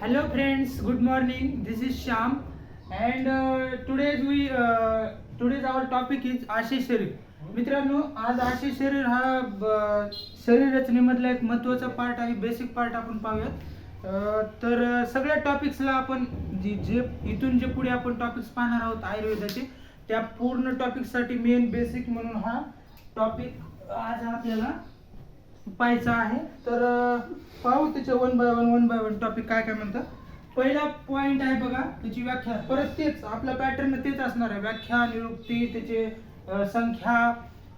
Hello friends, good morning. This is Sham, and uh, today's we uh, today's our topic is आशय शरीर. मित्रांनो आज आशय शरीर हा ब- शरीर रचनेमधला एक महत्त्वाचा पार्ट आहे बेसिक पार्ट आपण पाहूयात तर सगळ्या टॉपिक्सला आपण जी जे इथून जे पुढे आपण टॉपिक्स पाहणार आहोत आयुर्वेदाचे त्या पूर्ण टॉपिकसाठी मेन बेसिक म्हणून हा टॉपिक आज आपल्याला पाहायचा आहे. तर पाहू त्याचे one by one one by one topic काय काय म्हणतात. पहिला पॉईंट आहे बघा त्याची व्याख्या. परत तेच आपला पॅटर्न तेच असणार आहे. व्याख्या निरुक्ती त्याचे संख्या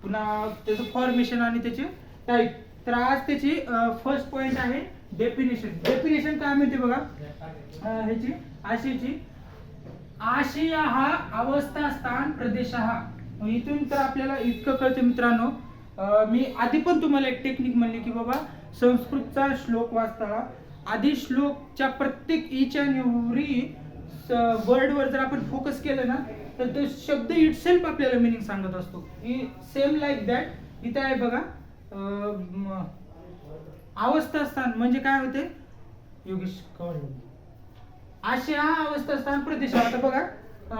पुन्हा त्याचं फॉर्मेशन आणि त्याचे टाईप तर आज त्याची फर्स्ट पॉईंट आहे डेफिनेशन डेफिनेशन काय म्हणते बघा? ह्याची आशेची. आशिया हा अवस्था स्थान प्रदेश हा. इथून तर आपल्याला इतकं कळते मित्रांनो. मी आधी पण तुम्हाला एक टेक्निक म्हणली की बाबा संस्कृतचा श्लोक वाचता. आधी श्लोकच्या प्रत्येक ईच्या निवरी वर्डवर जर आपण फोकस केलं ना तर तो शब्द इटसेल्फ आपल्याला मिनिंग सांगत असतो. सेम लाईक दॅट इथं आहे बघा अवस्था स्थान म्हणजे काय होते? योगेश कवर हा अवस्था स्थान प्रदेश आता बघा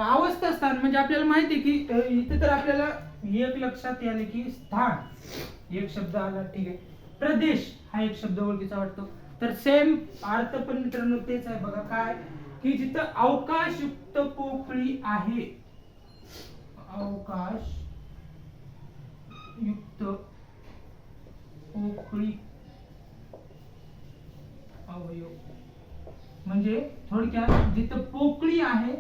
अवस्था स्थान म्हणजे आपल्याला माहिती आहे की इथे तर आपल्याला एक लक्षात आले की स्थान. एक शब्द आला ठीक आहे. प्रदेश हा एक शब्द ओळखीचा वाटतो. तर सेम अर्थ पण मित्रांनो तेच आहे. बघा काय? की जिथं अवकाशयुक्त पोकळी आहे अवकाश युक्त पोकळी अवयव. म्हणजे थोडक्यात जिथं पोकळी आहे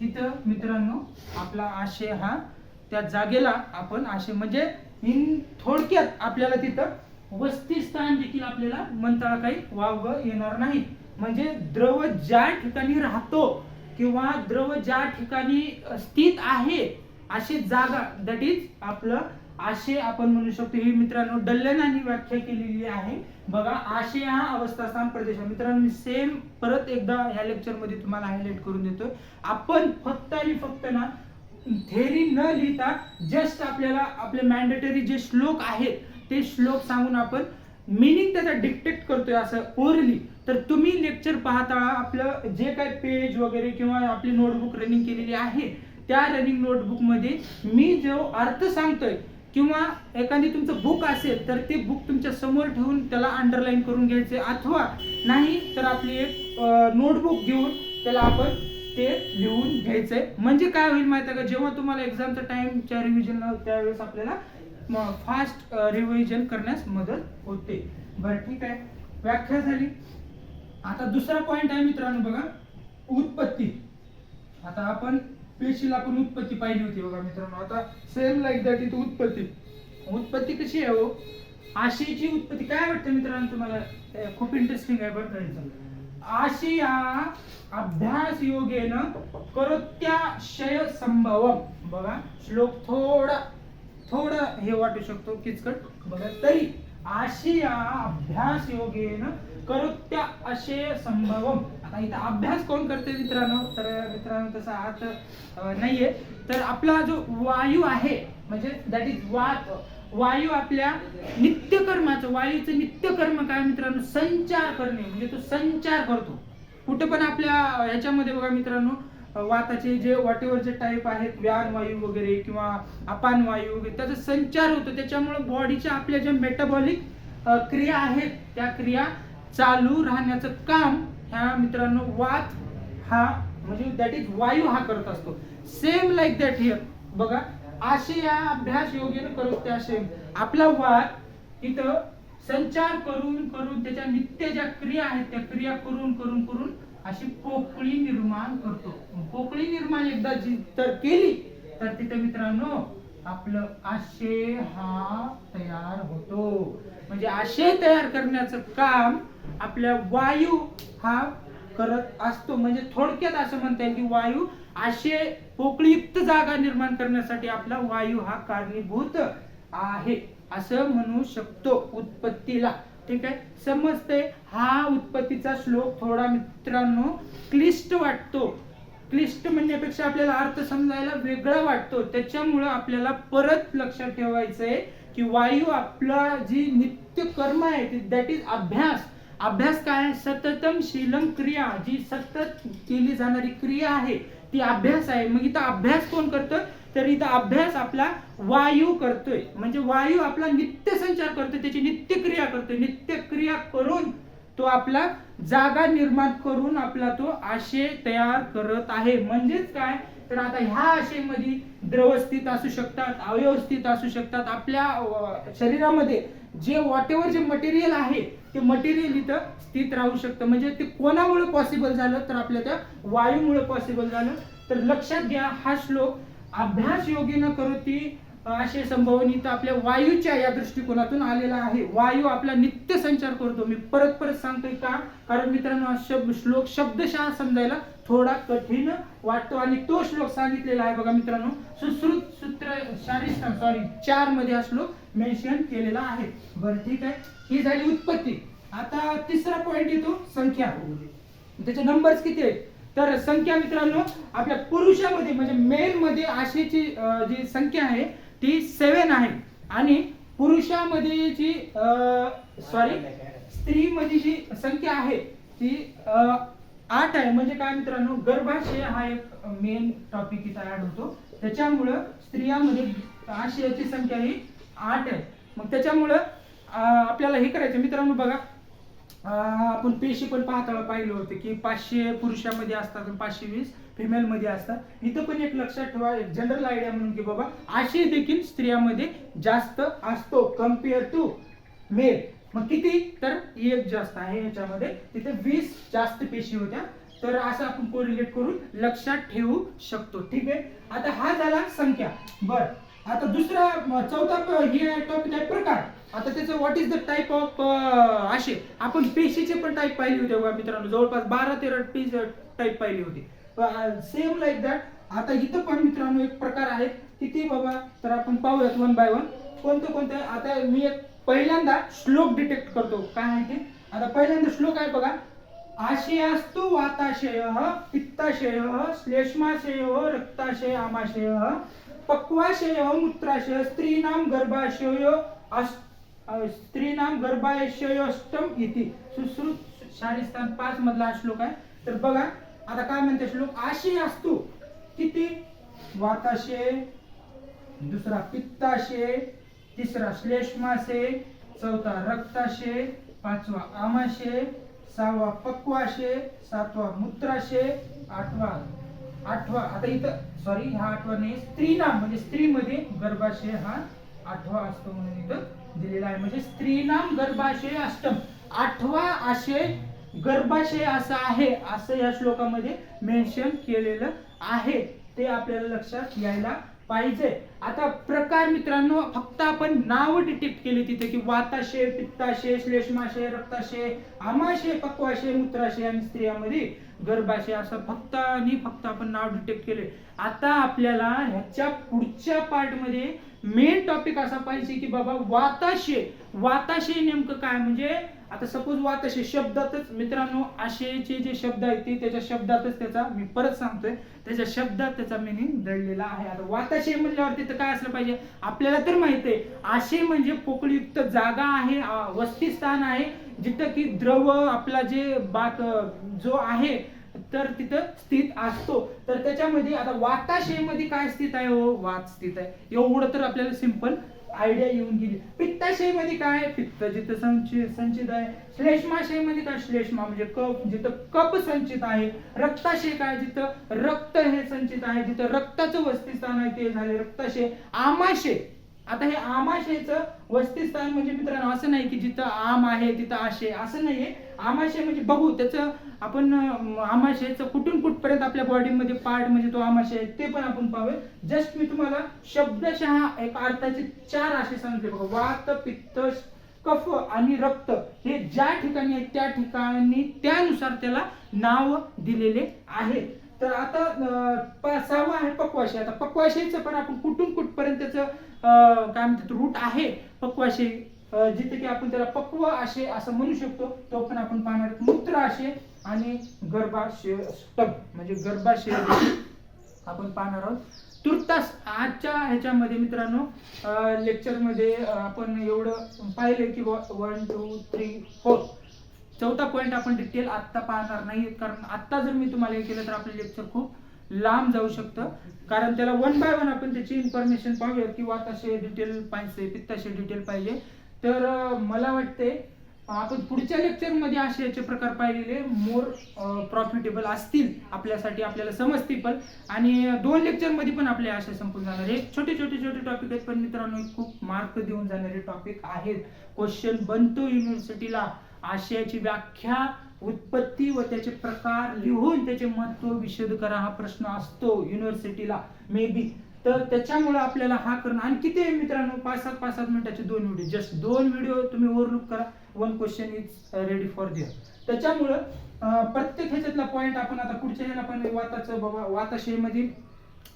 तिथं मित्रांनो आपला आशय हा त्या जागेला आपण असे म्हणजे इन थोडक्यात आपल्याला तिथं वस्ती स्थान देखील आपल्याला म्हणता काही वाव येणार नाही. म्हणजे द्रव ज्या ठिकाणी राहतो किंवा द्रव ज्या ठिकाणी स्थित आहे अशी जागा दॅट इज आपलं आशय आपण म्हणू शकतो. ही मित्रांनो डल्लनानी व्याख्या केलेली आहे. बघा आशय हा अवस्थास्थान प्रदेश आहे. मित्रांनो मी सेम परत एकदा ह्या लेक्चरमध्ये तुम्हाला हायलाइट करून देतोय. आपण फक्त आणि फक्त ना थेरी न लिहिता जस्ट आपल्याला आपले मॅन्डेटरी जे श्लोक आहेत ते श्लोक सांगून आपण मिनिंग त्याचा डिक्टेक्ट करतोय असं ओरली तर तुम्ही लेक्चर पाहता आपलं जे काय पेज वगैरे किंवा आपली नोटबुक रनिंग केलेली आहे त्या रनिंग नोटबुकमध्ये मी जो अर्थ सांगतोय किंवा एखादी तुमचं बुक असेल तर ते बुक तुमच्यासमोर ठेवून त्याला अंडरलाईन करून घ्यायचे. अथवा नाही तर आपली एक नोटबुक घेऊन त्याला आपण ते लिहून घ्यायचंय. म्हणजे काय होईल माहिती आहे का? जेव्हा तुम्हाला एक्झामचा टाइमच्या रिव्हिजन त्यावेळेस आपल्याला फास्ट रिव्हिजन करण्यास मदत होते. बरं ठीक आहे. व्याख्या झाली. आता दुसरा पॉइंट आहे मित्रांनो बघा. उत्पत्ती. आता आपण पेशीला आपण उत्पत्ती पाहिली होती बघा मित्रांनो. आता सेम लाईक दॅट इथं उत्पत्ती. उत्पत्ती कशी आहे हो? आशेची उत्पत्ती. काय वाटतं मित्रांनो तुम्हाला? खूप इंटरेस्टिंग आहे बरं का? आशिया अभ्यास योगेन करोत्याशय संभवम बघा श्लोक थोडा थोडा हे वाटू शकतो किचकट. बघा तरी आशिया अभ्यास योगेन करोत्या अशय संभवम आता इथं अभ्यास कोण करते मित्रांनो? तर मित्रांनो तसा अर्थ नाहीये. तर आपला जो वायू आहे म्हणजे दॅट इज वात वायू आपल्या नित्यकर्माचं वायूचं नित्यकर्म काय मित्रांनो? संचार करणे म्हणजे तो संचार करतो. कुठं पण आपल्या ह्याच्यामध्ये बघा मित्रांनो वाताचे जे वाटेवर जे टाईप आहेत व्यान वायू वगैरे किंवा अपान वायू वगैरे त्याचा संचार होतो. त्याच्यामुळे बॉडीच्या आपल्या ज्या मेटाबॉलिक क्रिया आहेत त्या क्रिया चालू राहण्याचं काम ह्या मित्रांनो वात हा म्हणजे दॅट इज वायू हा करत असतो. सेम लाईक दॅट हिअर बघा आशया अभ्यास योगेन करू त्या आपला वाद इथं संचार करून करून त्याच्या नित्य ज्या क्रिया आहेत त्या क्रिया करून करून करून अशी पोकळी निर्माण करतो. पोकळी निर्माण एकदा जी तर केली तर तिथे मित्रांनो आपलं आशय हा तयार होतो. म्हणजे आशय तयार करण्याचं काम आपल्या वायू हा करत असतो. म्हणजे थोडक्यात असं म्हणता येईल की वायू असे पोकळीयुक्त जागा निर्माण करण्यासाठी आपला वायू हा कारणीभूत आहे. असं म्हणू शकतो उत्पत्तीला. ठीक आहे? समजते हा उत्पत्तीचा श्लोक थोडा मित्रांनो क्लिष्ट वाटतो. क्लिष्ट म्हणण्यापेक्षा आपल्याला अर्थ समजायला वेगळा वाटतो. त्याच्यामुळं आपल्याला परत लक्षात ठेवायचंय की वायू आपला जी नित्य कर्म आहे दॅट इज अभ्यास. अभ्यास काय? आहे? सततम शीलम क्रिया जी सतत केली जाणारी क्रिया आहे ती अभ्यास आहे. मग इथं अभ्यास कोण करतोय तर इथं अभ्यास आपला वायू करतोय. म्हणजे वायू आपला नित्य संचार करतोय त्याची नित्य क्रिया करतोय. नित्य क्रिया करून तो आपला जागा निर्माण करून आपला तो आशय तयार करत आहे. म्हणजेच काय? तर आता ह्या आशेमध्ये द्रवस्थित असू शकतात अव्यवस्थित असू शकतात. आपल्या शरीरामध्ये जे वॉट एव्हर जे मटेरियल आहे ते मटेरियल इथं स्थित राहू शकतं. म्हणजे ते कोणामुळे पॉसिबल झालं? तर आपल्या त्या वायूमुळे पॉसिबल झालं. तर लक्षात घ्या हा श्लोक अभ्यास योगीनं करोती असे संभवनी तर आपल्या वायूच्या या दृष्टिकोनातून आलेला आहे. वायू आपला नित्य संचार करतो. मी परत परत सांगतोय का? कारण मित्रांनो हा शब्द श्लोक शब्दशः समजायला थोडा कठीण वाटतो आणि तो श्लोक सांगितलेला आहे बघा मित्रांनो. सुश्रुत सूत्र शारीर सॉरी चारमध्ये हा श्लोक मेन्शन केलेला आहे. बरं ठीक आहे. ही झाली उत्पत्ती. आता तिसरा पॉइंट येतो संख्या. त्याचे नंबर्स किती आहेत? तर संख्या मित्रांनो आपल्या पुरुषामध्ये म्हणजे मेल मध्ये आशेची जी संख्या आहे ती सेवन आहे. आणि पुरुषामध्ये जी सॉरी स्त्रीमध्ये जी संख्या आहे ती आठ आहे. म्हणजे काय मित्रांनो गर्भाशय हा एक मेन टॉपिक इथं ऍड होतो. त्याच्यामुळं स्त्रियामध्ये आशयाची संख्या ही आठ आहे. मग त्याच्यामुळं आपल्याला हे करायचं. मित्रांनो बघा आपण पेशी पण पाहता पाहिलं होतं की पाचशे पुरुषामध्ये असतात पाचशे वीस. फिमेल मध्ये असतात. इथं पण एक लक्षात ठेवा एक जनरल आयडिया म्हणून की बाबा आशय देखील स्त्रियामध्ये जास्त असतो. कंपेअर टू मेल मग किती? तर एक जास्त आहे याच्यामध्ये. तिथे वीस जास्त पेशी होत्या. तर असं आपण कोरिलेट करून लक्षात ठेवू शकतो. ठीक आहे? आता हा झाला संख्या. बर. आता दुसरा चौथा हे टॉपिक आहे प्रकार. आता त्याचं what is the type of असे. आपण पेशीचे पण टाईप पाहिले होते मित्रांनो. जवळपास बारा तेरा पेज टाईप पाहिली होती. सेम लाईक दॅट आता इथं पण मित्रांनो एक प्रकार आहेत किती बाबा तर आपण पाहूयात वन बाय वन कोणतं कोणतं? आता मी एक पहिल्यांदा श्लोक डिटेक्ट करतो. काय आहे ते? आता पहिल्यांदा श्लोक आहे बघा. आशयास्तु वाताशय पित्ताशय श्लेष्माशय रक्ताशय आमाशय पक्वाशय मूत्राशय स्त्रीनाम गर्भाशय स्त्रीनाम अ, अष्टम गर्भाशयोष्टम इति. सुश्रुत शारीस्थान पाच मधला श्लोक आहे. तर बघा आता काय म्हणते श्लोक? आशय असतो. किती? वाताशे दुसरा पित्ताशे तिसरा श्लेष्माशे चौथा रक्ताशे पाचवा आमाशे सहावा पक्वाशे सातवा मूत्राशे आठवा आठवा आता इथं सॉरी हा आठवा नाही स्त्रीनाम म्हणजे स्त्रीमध्ये गर्भाशय हा आठवा असतो म्हणून इथं दिलेला आहे. म्हणजे स्त्रीनाम गर्भाशय अष्टम. आठवा आशय गर्भाशय असा आहे असं या श्लोकामध्ये मेन्शन केलेलं आहे. ते आपल्याला लक्षात यायला पाहिजे. आता प्रकार मित्रांनो फक्त आपण नाव डिटेक्ट केली तिथे की वाताशय पित्ताशय श्लेष्माशय रक्ताशय आमाशय पक्वाशय मूत्राशय आणि स्त्रियामध्ये गर्भाशय असं फक्त आणि फक्त आपण नाव डिटेक्ट केले. आता आपल्याला ह्याच्या पुढच्या पार्टमध्ये मेन टॉपिक असा पाहिजे की बाबा वाताशय. वाताशय नेमकं काय? म्हणजे आता सपोज वाताशय शब्दातच मित्रांनो आशयचे जे शब्द आहेत ते त्याच्या शब्दातच त्याचा मी परत सांगतोय त्याच्या शब्दात त्याचा मिनिंग दडलेला आहे. आता वाताशय म्हणल्यावर तिथं काय असलं पाहिजे? आपल्याला तर माहीत आहे आशय म्हणजे पोकळीयुक्त जागा आहे वस्ती स्थान आहे जिथं की द्रव आपला जे बाक जो आहे तर तिथं स्थित असतो. तर त्याच्यामध्ये आता वाताशयमध्ये काय स्थित आहे हो? वात स्थित आहे. एवढं तर आपल्याला सिंपल आयडिया येऊन गेली. पित्ताशयमध्ये काय? पित्त जिथं संचित संचित आहे. श्लेष्माशयमध्ये काय? श्लेष्मा म्हणजे कप जिथं कप संचित आहे. रक्ताशय काय? जिथं रक्त हे संचित आहे. जिथं रक्ताचं वस्तीस्थान आहे ते झाले रक्ताशय. आमाशय. आता हे आमाशयचं वस्तीस्थान म्हणजे मित्रांनो असं नाही की जिथं आम आहे तिथं आशय. असं नाहीये. आमाशय म्हणजे बघू त्याचं आपण अं, आमाशयाचं कुठून कुठपर्यंत आपल्या बॉडीमध्ये पार्ट म्हणजे तो आमाशय आहे ते पण आपण पाहूया. जस्ट मी तुम्हाला शब्दशः एक अर्थाचे चार असे सांगते बघा. वात पित्त कफ आणि रक्त हे ज्या ठिकाणी आहेत त्या ठिकाणी त्यानुसार त्याला नाव दिलेले आहे. तर आता अं, सहावा आहे पक्वाशय. आता पक्वाशयचं पण आपण कुठून कुठपर्यंत त्याचं काय म्हणतात रूट आहे? पक्वाशय. जिथे की आपण त्याला पक्व आशय असं म्हणू शकतो तो पण आपण पाहणार मूत्र आशय आणि गर्भाशय स्टब म्हणजे गर्भाशय आपण पाहणार आहोत. तुर्तास आजच्या ह्याच्यामध्ये मित्रांनो लेक्चरमध्ये आपण एवढं पाहिलं की वन टू थ्री फोर चौथा पॉईंट आपण डिटेल आत्ता पाहणार नाही कारण आत्ता जर मी तुम्हाला हे केलं तर आपलं लेक्चर खूप लांब जाऊ शकतं. कारण त्याला वन बाय वन आपण त्याची इन्फॉर्मेशन पाहूयात की वाताशय डिटेल पाहिजे पित्ताशय डिटेल पाहिजे. तर मला वाटते आपण पुढच्या लेक्चरमध्ये असे याचे प्रकार पाहिलेले मोर प्रॉफिटेबल असतील आपल्यासाठी आपल्याला समजतील पण. आणि दोन लेक्चरमध्ये पण आपले असे संपून जाणार. हे छोटे छोटे छोटे टॉपिक आहेत पण मित्रांनो खूप मार्क देऊन जाणारे टॉपिक आहेत. क्वेश्चन बनतो युनिव्हर्सिटीला आशयाची व्याख्या उत्पत्ती व त्याचे प्रकार लिहून त्याचे महत्त्व विशद करा हा प्रश्न असतो युनिव्हर्सिटीला मे बी तर त्याच्यामुळे आपल्याला हा करणं आणि किती आहे मित्रांनो? पाच सात पाच सात मिनिटाचे दोन व्हिडिओ जस्ट दोन व्हिडिओ तुम्ही ओव्हरलुक करा. One question is ready for there त्याच्यामुळं प्रत्येक ह्याच्यातला पॉईंट आपण आता पुढच्या ह्याला पण वाताचं बाबा वाताशयमध्ये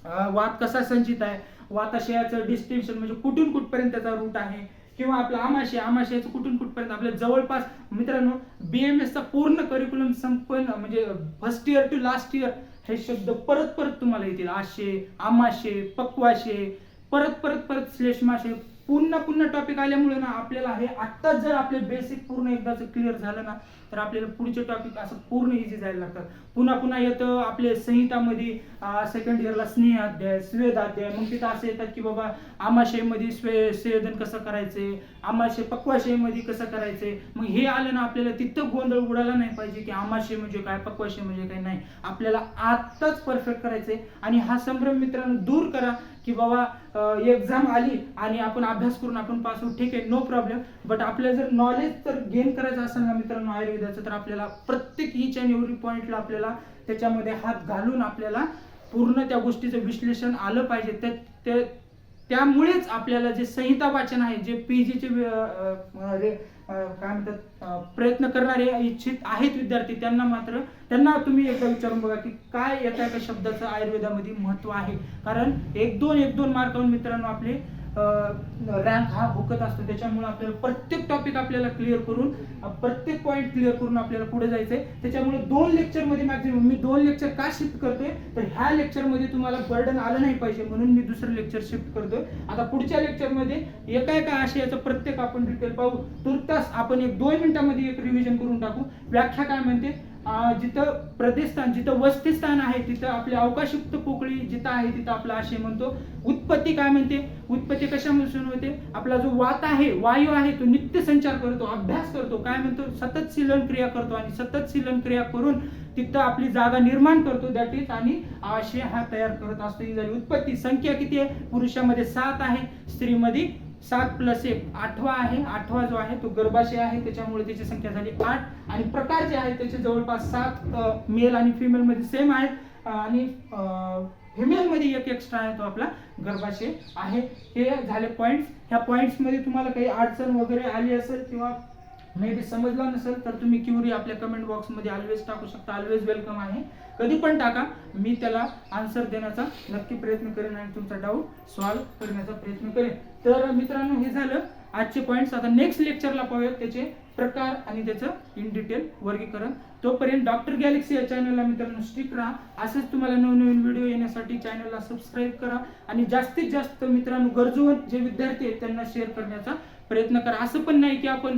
वात कसा संचित आहे? वाताशयाचं डिस्टिंक्शन म्हणजे कुठून कुठपर्यंत त्याचा रूट आहे? किंवा आपलं आमाशय आमाशयाचं कुठून कुठपर्यंत? आपल्या जवळपास मित्रांनो बीएमएस एसचा पूर्ण करिक्युलम संपन्न म्हणजे first year to last year हे शब्द परत परत तुम्हाला येतील. आशे आमाशे पक्वाशे परत परत परत श्लेष्माशे पुन्हा पुन्हा टॉपिक आल्यामुळे ना आपल्याला हे आत्ताच जर आपले बेसिक पूर्ण एकदाच क्लिअर झालं ना तर आपल्याला पुढचे टॉपिक असं पूर्ण इझी जायला लागतात. पुन्हा पुन्हा येतं आपले संहितामध्ये सेकंड इयरला स्नेह अध्याय स्वेद अध्याय. मग तिथं असं येतात की बाबा आमाशयमध्ये स्वे स्वेदन कसं करायचे? आमाशय पक्वाशयमध्ये कसं करायचे? मग हे आलं ना आपल्याला तिथं गोंधळ उडाला नाही पाहिजे की आमाशय म्हणजे काय पक्वाशय म्हणजे काय? नाही. आपल्याला आत्ताच परफेक्ट करायचंय. आणि हा संभ्रम मित्रांनो दूर करा की बाबा एक्झाम आली आणि आपण अभ्यास करून आपण पास होऊ ठीक आहे नो प्रॉब्लेम बट आपल्याला जर नॉलेज तर गेन करायचं असेल ना मित्रांनो आयुर्वेद द्यायचं तर आपल्याला प्रत्येक इच अँड एव्हरी पॉईंटला आपल्याला त्याच्यामध्ये हात घालून आपल्याला पूर्ण त्या गोष्टीचं विश्लेषण आलं पाहिजे. त्या त्यामुळेच आपल्याला जे संहिता वाचन आहे जे पी जीचे काय म्हणतात प्रयत्न करणारे इच्छित आहेत विद्यार्थी त्यांना मात्र त्यांना तुम्ही एकदा विचारून बघा की काय एका एका शब्दाचं आयुर्वेदामध्ये महत्त्व आहे. कारण एक दोन एक दोन मार्कावरून मित्रांनो आपले रँक हा भुकत असतो. त्याच्यामुळे आपल्याला प्रत्येक टॉपिक आपल्याला क्लिअर करून प्रत्येक पॉईंट क्लिअर करून आपल्याला पुढे जायचंय. त्याच्यामुळे दोन लेक्चरमध्ये मॅक्झिमम मी दोन लेक्चर का शिफ्ट करतोय? तर ह्या लेक्चरमध्ये तुम्हाला बर्डन आलं नाही पाहिजे. म्हणून मी दुसरं लेक्चर शिफ्ट करतोय. आता पुढच्या लेक्चरमध्ये एका एका आशयाचं प्रत्येक आपण डिटेल पाहू. तुर्तास आपण एक दोन मिनिटांमध्ये एक रिव्हिजन करून टाकू. व्याख्या काय म्हणते? जिथं प्रदेशस्थान जिथं वस्तीस्थान आहे तिथं आपली अवकाशयुक्त पोकळी जिथं आहे तिथं आपला आशय म्हणतो. उत्पत्ती काय म्हणते? उत्पत्ती कशापासून होते? आपला जो वात आहे वायू आहे तो नित्य संचार करतो अभ्यास करतो. काय म्हणतो? सतत शिलन क्रिया करतो आणि सतत शिलन क्रिया करून तिथं आपली जागा निर्माण करतो. दॅट इज आणि आशय हा तयार करत असतो. ही झाली उत्पत्ती. संख्या किती आहे? पुरुषामध्ये सात आहे. स्त्रीमध्ये सात प्लस एक आठवा आहे आठवा जो आहे तो गर्भाशय आहे त्याच्यामुळे त्याची संख्या झाली आठ. आणि प्रकार जे आहेत त्याचे जवळपास सात मेल आणि फिमेल मध्ये सेम आहेत. आणि फिमेल मध्ये एक एक्स्ट्रा आहे तो आपला गर्भाशय आहे. हे झाले पॉईंट्स ह्या पॉइंट्समध्ये तुम्हाला काही अडचण वगैरे आली असेल किंवा मे बी समजला नसेल तर तुम्ही क्युरी आपल्या कमेंट बॉक्समध्ये ऑलवेज टाकू शकता. ऑलवेज वेलकम आहे. कधी पण टाका. मी त्याला आन्सर देण्याचा नक्की प्रयत्न करेन आणि तुमचा डाऊट सॉल्व्ह करण्याचा प्रयत्न करेन. तर मित्रांनो हे झालं आजचे पॉईंट्स आता नेक्स्ट लेक्चरला पाहूयात त्याचे प्रकार आणि त्याचं इन डिटेल वर्गीकरण. तोपर्यंत डॉक्टर गॅलेक्सी या चॅनलला मित्रांनो स्टिक राहा. असेच तुम्हाला नवनवीन व्हिडिओ येण्यासाठी चॅनलला सबस्क्राईब करा. आणि जास्तीत जास्त मित्रांनो गरजूवर जे विद्यार्थी आहेत त्यांना शेअर करण्याचा प्रयत्न करा. असं पण नाही की आपण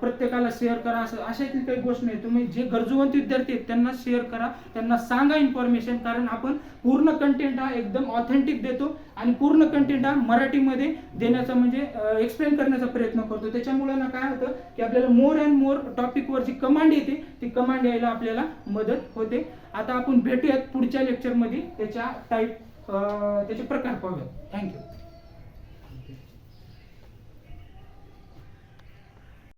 प्रत्येकाला शेअर करा. असं अशातली काही गोष्ट नाही. तुम्ही जे गरजूवंत विद्यार्थी आहेत त्यांना शेअर करा. त्यांना सांगा इन्फॉर्मेशन कारण आपण पूर्ण कंटेंट हा एकदम ऑथेंटिक देतो आणि पूर्ण कंटेंट हा मराठीमध्ये देण्याचा म्हणजे एक्सप्लेन करण्याचा प्रयत्न करतो. त्याच्यामुळे ना काय होतं की आपल्याला more and more टॉपिकवर G command येते ती कमांड यायला आपल्याला मदत होते. आता आपण भेटूयात पुढच्या लेक्चरमध्ये त्याच्या टाईप त्याचे प्रकार पाहूयात. थँक्यू